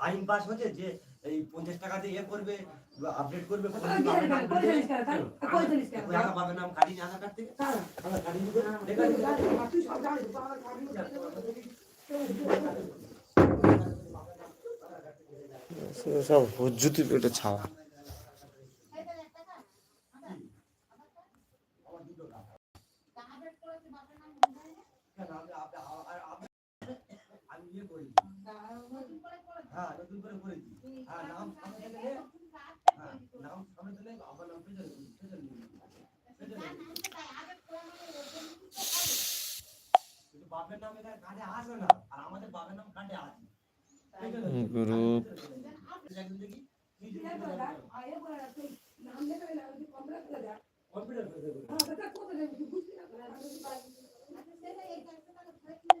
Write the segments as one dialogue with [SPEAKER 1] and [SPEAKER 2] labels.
[SPEAKER 1] আইন
[SPEAKER 2] পাস হচ্ছে যে এই পঞ্চাশ টাকাতে ইয়ে করবে আপডেট করবে
[SPEAKER 3] পাবে জানিস থেকে? তাহলে কই জানিস কেন?
[SPEAKER 2] ওই একা বাবার নাম কাটিয়ে নিয়ে আধার কার্ড থেকে
[SPEAKER 3] তারা
[SPEAKER 2] আধার কাটিয়ে নিয়ে
[SPEAKER 3] হ্যাঁ,
[SPEAKER 2] লেখা
[SPEAKER 3] তুই
[SPEAKER 2] দিবে।
[SPEAKER 3] জানিস, তুই সব জানিস, তো আমার কাছে
[SPEAKER 4] সব হুজ্জুতি পেটে ছাওয়া
[SPEAKER 1] এই তাহলে একটা কাজ আবার তা আপডেট করেছে বাপের নাম মনে হয় না?
[SPEAKER 2] কেন, আমি- আপনি- আ- আ- আপনি- আমি ইয়ে করেছি
[SPEAKER 1] তা নতুন করে করেছে।
[SPEAKER 2] হ্যাঁ নতুন করে করেছি
[SPEAKER 1] তুই
[SPEAKER 2] হ্যাঁ নাম
[SPEAKER 1] এখন
[SPEAKER 2] সামনে
[SPEAKER 1] কাজ
[SPEAKER 2] দিলে
[SPEAKER 1] দেখে নতুন কাজ
[SPEAKER 2] হ্যাঁ
[SPEAKER 1] তৈরি করবি।
[SPEAKER 2] নাম সামনে দিলে আমার নাম পেছনে পেছনে দিবি।
[SPEAKER 1] যার নামটা তাই আপডেট করে মানে ওর জন্য কিছু হবে।
[SPEAKER 2] কিন্তু বাপের নাম এখানে কার্ডে আসে না আর আমাদের বাপের নাম কার্ডে আছে
[SPEAKER 4] গ্রুপ
[SPEAKER 2] একদিন দেখি কি
[SPEAKER 3] তুই
[SPEAKER 2] জিনিস
[SPEAKER 3] একবার দেখ, আর একবার দেখ, তুই নাম লেখা দিলে আমি কমপ্লেন করে দেখ।
[SPEAKER 2] কম্পিউটার করে দেবে
[SPEAKER 3] হ্যাঁ, সেটা কোথায় যাবি? তুই বুঝবি না করে, আমি যদি পারি।
[SPEAKER 1] আচ্ছা, সেটা এই কাজটা তাহলে ঘরে কিনে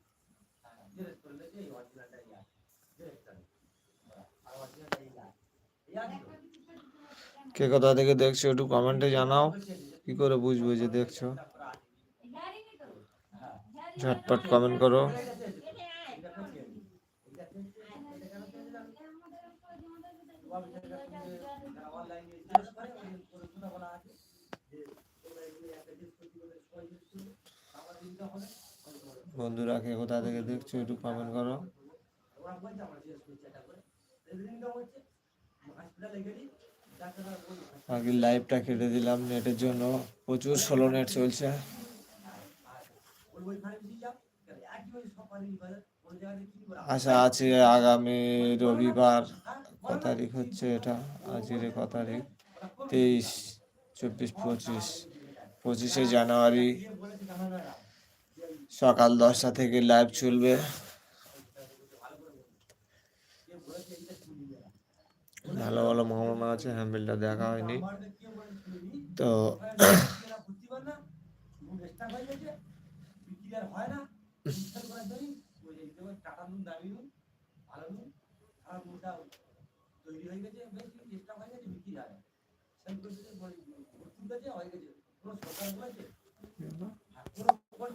[SPEAKER 2] নেই হ্যাঁ জেরক্স করে লেগে এই অরিজিনালটাই আছে জেরক্সটা নেই আর অরিজিনালটাই আছে এই আছে তো?
[SPEAKER 4] কে কোথা থেকে দেখছ একটু কমেন্টে জানাও কি করে বুঝব যে দেখছ ঝটপট কমেন্ট করো বন্ধুরা, কে কোথা থেকে দেখছ, একটু কমেন্ট করো। আগে লাইভটা কেটে দিলাম নেটের জন্য। প্রচুর স্লো নেট চলছে। আশা আছে আগামী রবিবার ক তারিখ হচ্ছে এটা? আজকের ক তারিখ? তেইশ, চব্বিশ, পঁচিশ। পঁচিশে জানুয়ারি। সকাল দশটা থেকে লাইভ চলবে। ভালো ভালো মামা আছে হ্যান্ডেলটা দেখা হয়নি। তো
[SPEAKER 2] বেশ চেষ্টা হয়ে গেছে বিক্রি হয় সেই করতে ভর্তি গেছে হয়ে গেছে কোনো সরকার বলেছে হ্যাঁ, কোনো কোনো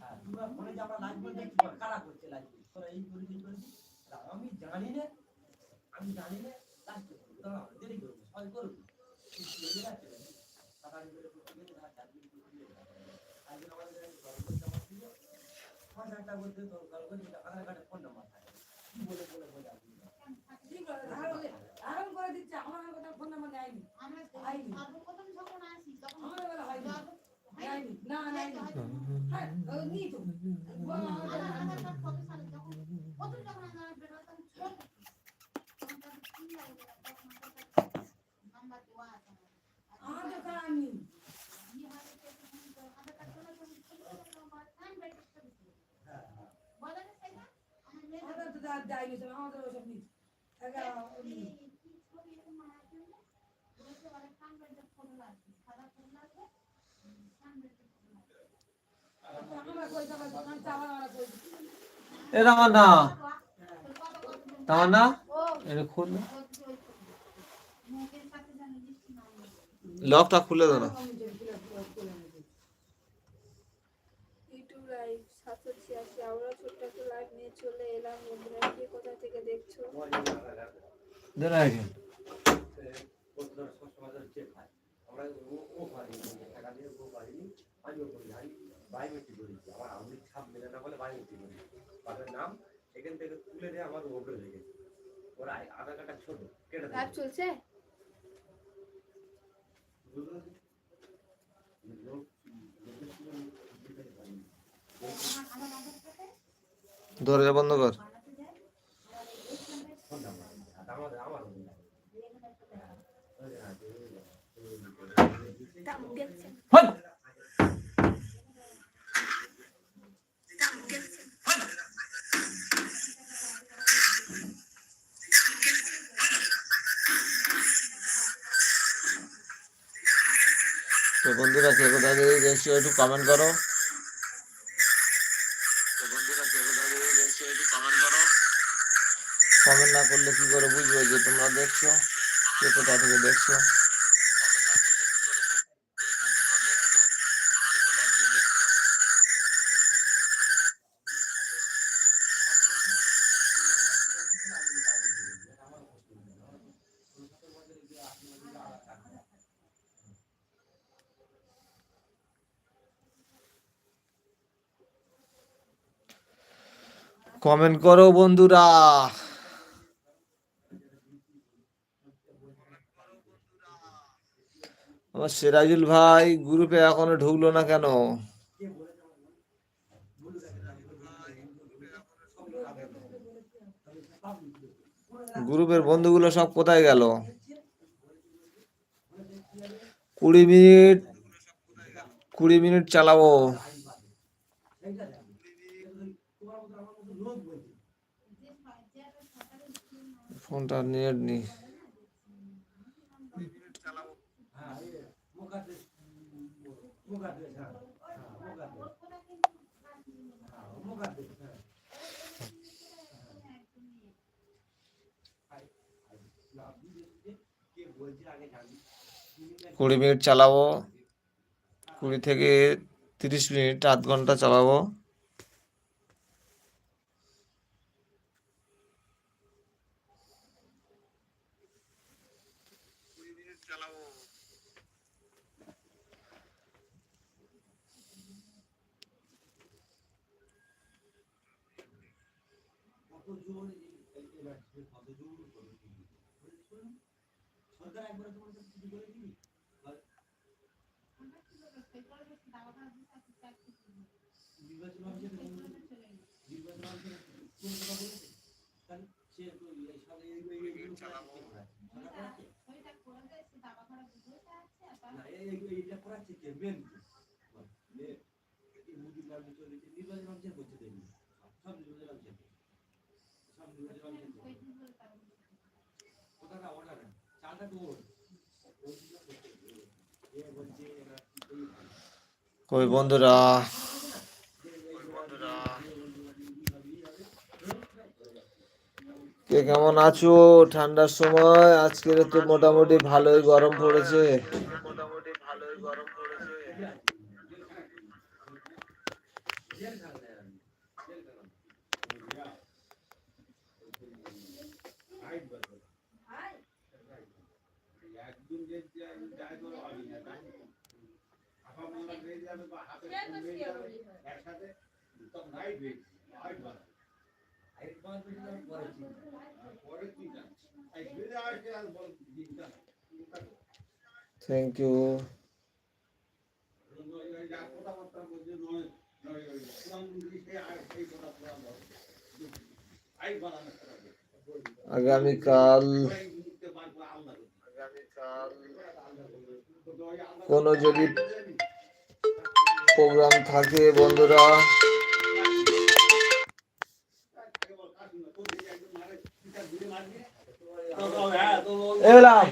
[SPEAKER 2] হ্যাঁ, তোমরা ফোনে যে আমরা লাইভ করে দেখছি কারা করছে লাইভ তোরা এই করেছি এই আর আমি জানি না আমি জানি না লাইভ করব। দাঁড়াও দেরি করব সবাই করব করে তারা
[SPEAKER 3] করে। না, নেয়নি। হ্যাঁ, ও নিই তো। বল,
[SPEAKER 1] আধার আধার কার্ড কত সালে যখন প্রথম যখন আধার বের হয় তখন ছোট তখন তাদের কি লাগে তখন আমাদের নাম্বার দেওয়া আছে না।
[SPEAKER 3] আমার তো কার নেই।
[SPEAKER 1] আমি হাতে পেয়েছি, তুমি তো আধার কার্ড জন্য তুমি ছোট ছোট নাম্বার টাইম বের করতে দিচ্ছি।
[SPEAKER 2] হ্যাঁ হ্যাঁ
[SPEAKER 1] বলে না সেটা? আমার মেয়ে
[SPEAKER 3] আমাদের তো যা- যায়নি, তো আমাদের ওসব নেই। একা,
[SPEAKER 1] এই
[SPEAKER 3] নেই।
[SPEAKER 1] কি ছবি এরকম মারার জন্য বলেছে অনেক টাইম বের করতে ফোন লাগবে সাদা ফোন লাগবে টাইম বের করতে ফোন লাগবে
[SPEAKER 3] আমরা কই যাব, দোকান চাওয়া আমরা কই।
[SPEAKER 4] এ তামান্না। তামান্না? এটা খুল লকটা খুলে দাও না।
[SPEAKER 5] আমরা
[SPEAKER 2] ও পারিনি টাকা দিয়ে ও পারিনি আমিও করি বায়োমেট্রিক করেছি আমার আঙুল ছাপ মেলে না বলে রাজনীতি করি বাপের নাম এখান থেকে তুলে দিয়ে আমার ওপরে রেখেছে ওরা আধার কার্ডটা ছোট কেটে
[SPEAKER 5] লাইভ চলছে?
[SPEAKER 4] দরজা বন্ধ কর।
[SPEAKER 2] আমার
[SPEAKER 4] বন্ধুরা কে কোথা থেকে দেখছ একটু কমেন্ট করো। কমেন্ট না করলে কি করে বুঝব যে তোমরা দেখছ কে কোথা থেকে দেখছ? কমেন্ট করো বন্ধুরা। আমার সিরাজুল ভাই, গ্রুপে এখনও ঢুকলো না কেন? গ্রুপের বন্ধুগুলো সব কোথায় গেল? কুড়ি মিনিট কুড়ি মিনিট চালাবো। ফোনটা নেট নেই কুড়ি মিনিট চালাবো। কুড়ি থেকে তিরিশ মিনিট আধ ঘণ্টা চালাবো।
[SPEAKER 2] সরকার তোমার কাছে কিছু করে দিবি নির্বাচন অফিসে নির্বাচন অফিসে কোন কথা বলেছে তাহলে সে তো এই সব এই এই এই চালাবো
[SPEAKER 1] ওইটা করে দেয় সে দাবা করা বুঝতে আছে আর তার
[SPEAKER 2] না এই এই এইটা করাচ্ছে কে মুদি লাগবে চলে নির্বাচন অফিসে করছে দেখবি সব নির্বাচন অফিসে সব নির্বাচন অফিসে
[SPEAKER 1] ওই দিন
[SPEAKER 2] ওটা না ওটা চালটা তো ওর ওই দিকে করছে এ বলছে এরা এই
[SPEAKER 4] কই বন্ধুরা? কে কেমন আছো? ঠান্ডার সময়। আজকের তো মোটামুটি ভালোই গরম পড়েছে। থ্যাংক ইউ আগামীকাল কোনো যদি প্রোগ্রাম থাকে বন্ধুরা এলাম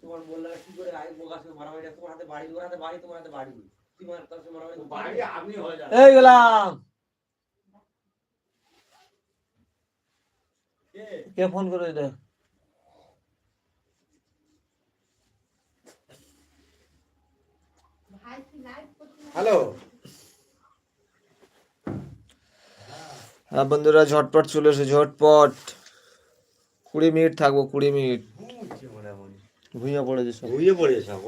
[SPEAKER 2] তোমার বললে কি করে আই বোগাসে মারামারি তোমার হাতে বাড়ি ওর হাতে বাড়ি তোমার হাতে বাড়ি কি মার তার সঙ্গে মারামারি বাড়ি আপনি হয়ে যান
[SPEAKER 4] এই গেলাম কে ফোন করে দে
[SPEAKER 1] ভাই কি লাইভ করতে
[SPEAKER 2] হ্যালো
[SPEAKER 4] হ্যাঁ বন্ধুরা, ঝটপট চলে এসো, ঝটপট। কুড়ি মিনিট থাকব কুড়ি মিনিট। ঘুমিয়ে পড়েছে সব।
[SPEAKER 2] ঘুমিয়ে পড়েছে সব।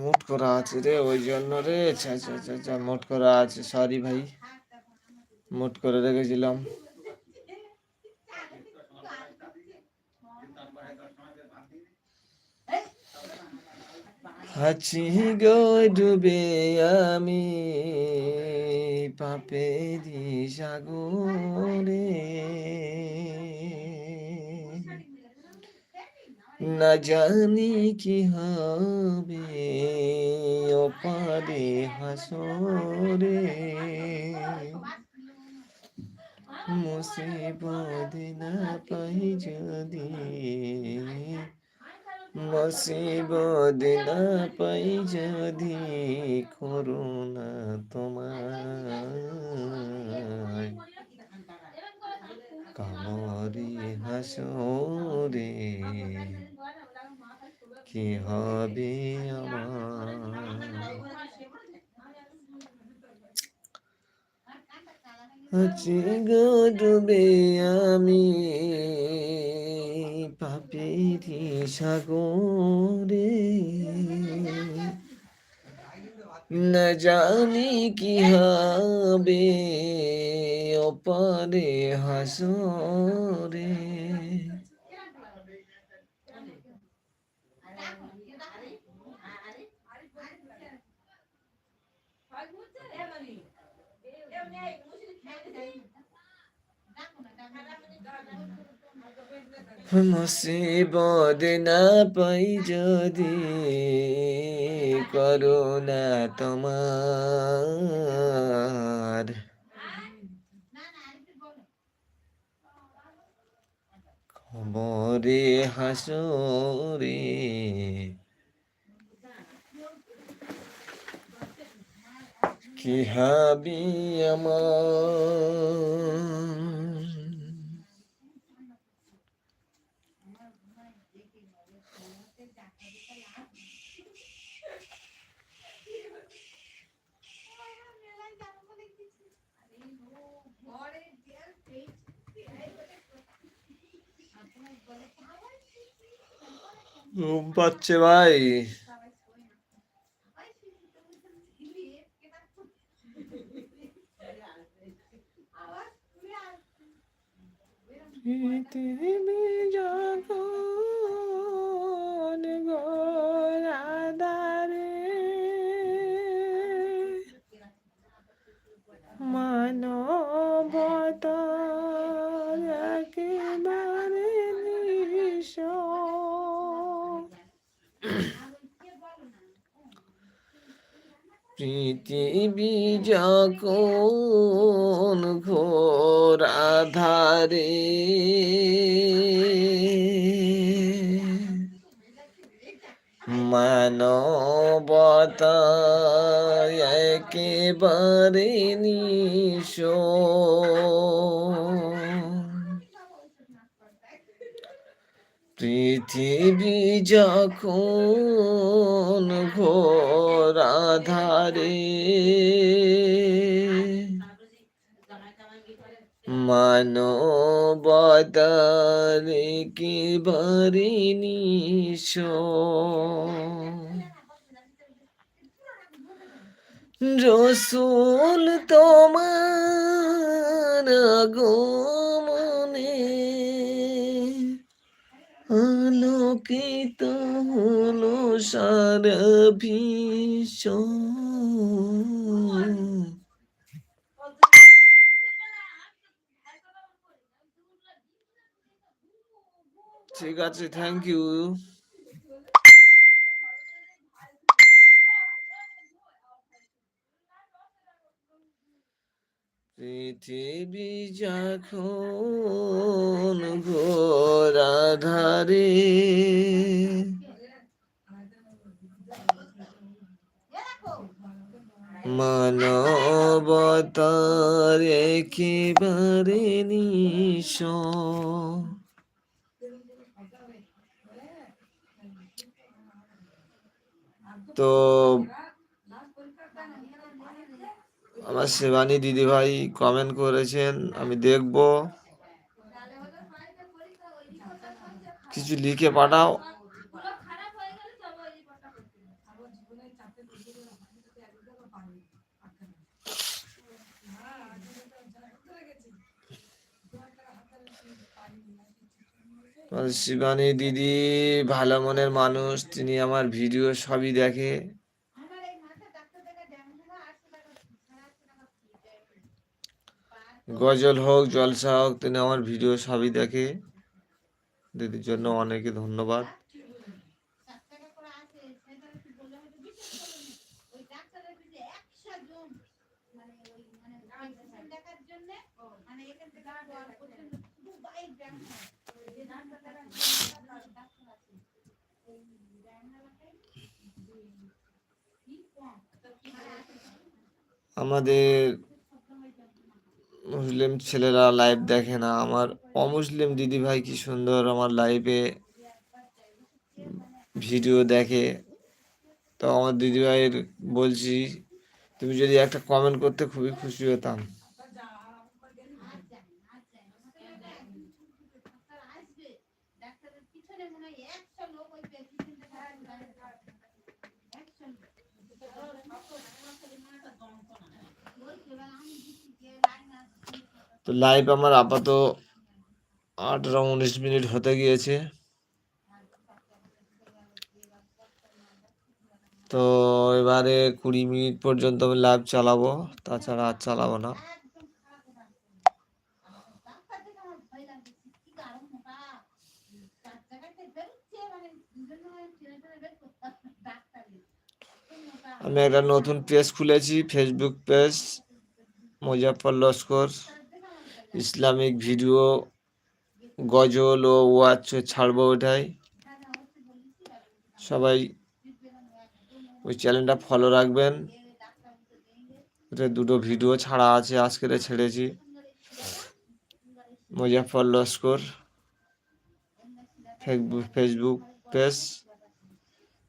[SPEAKER 4] মুট করা আছে রে, ওই জন্য রে আচ্ছা আচ্ছা আচ্ছা মুট করা আছে সরি ভাই। মুট করে রেখেছিলাম। আছি গো ডুবে আমি পাপেরি সাগরে। না জানি কি হবে ওপারে হাসরে। মুসিবত না পাই যদি, মুসিবত না পাই যদি করুণা তোমার কামরি হাসরে। কি হবে ডুবে আমি পাপেরি সাগরে। না জানি কি হবে ওপারে হাসরে। মুসিবত না পাই যদি করুণা তোমার। খবরে হাসরে। কি হাবি আমার? Un bache vai. পৃথিবী যখন ঘোর আধারে। মানবতা একেবারে নিশ পৃথিবী যখন ঘোর আধারে। মানবতার কি নিশ রসুল তোমার আগমনে আলোকিত হলো সারা বিশ্ব ঠিক আছে থ্যাংক ইউ পৃথিবী যখন আধারে মানবতার একেবারে নিশ তো আমার শিবানী দিদিভাই কমেন্ট করেছেন, আমি দেখব। কিছু লিখে পাঠাও। শিবানী দিদি ভালো মনের মানুষ, তিনি আমার ভিডিও সবই দেখে। গজল হোক জলসা হোক তিনি আমার ভিডিও সবই দেখে দিদির জন্য অনেকে ধন্যবাদ? আমাদের মুসলিম ছেলেরা লাইভ দেখে না। আমার অমুসলিম দিদি ভাই কি সুন্দর আমার লাইভে ভিডিও দেখে। তো আমার দিদি ভাইয়ের বলছি, তুমি যদি একটা কমেন্ট করতে খুবই খুশি হতাম
[SPEAKER 1] ডাক্তার আসবে ডাক্তারের পিছনে মনে হয় একশো লোক ওই patient দেখার জন্য দাঁড়িয়ে থাকে। একশো লোক। বলছে, এবার আমি দিচ্ছি যে লাইন আসছে।
[SPEAKER 4] তো লাইভ আমার আপাতত আঠারো উনিশ মিনিট হতে গিয়েছে তো এবারে কুড়ি মিনিট পর্যন্ত আমি লাইভ চালাবো, তাছাড়া আর চালাবো না। আমি একটা নতুন পেজ খুলেছি Facebook page Muzaffar Laskar Islamic video গজল ও ওয়াচ ছাড়বো ওটাই। সবাই ওই চ্যানেলটা ফলো রাখবেন। ওটা দুটো ভিডিও ছাড়া আছে আজকের ছেড়েছি। Muzaffar Laskar Facebook Facebook page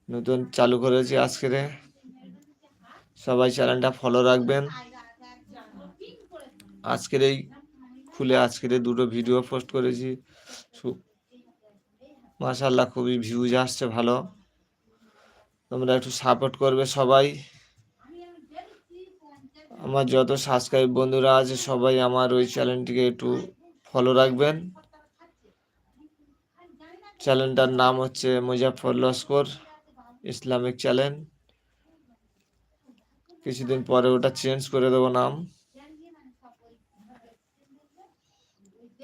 [SPEAKER 4] নতুন চালু করেছি আজকের সবাই চ্যানেলটা ফলো রাখবেন। আজকের এই খুলে আজকের দুটো ভিডিও পোস্ট করেছি মাশাল্লাহ খুবই ভিউজ আসছে ভালো। তোমরা একটু সাপোর্ট করবে সবাই। আমার যত সাবস্ক্রাইব বন্ধুরা আছে, সবাই আমার ওই চ্যানেলটিকে একটু ফলো রাখবেন। চ্যানেলটার নাম হচ্ছে মুজাফর লস্কর ইসলামিক চ্যানেল কিছুদিন পরে ওটা চেঞ্জ করে দেবো নাম।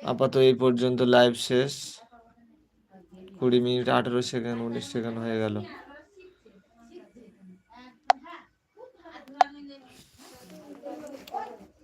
[SPEAKER 4] আপাতত এই পর্যন্ত লাইভ শেষ। কুড়ি মিনিট আঠেরো সেকেন্ড উনিশ সেকেন্ড হয়ে গেল।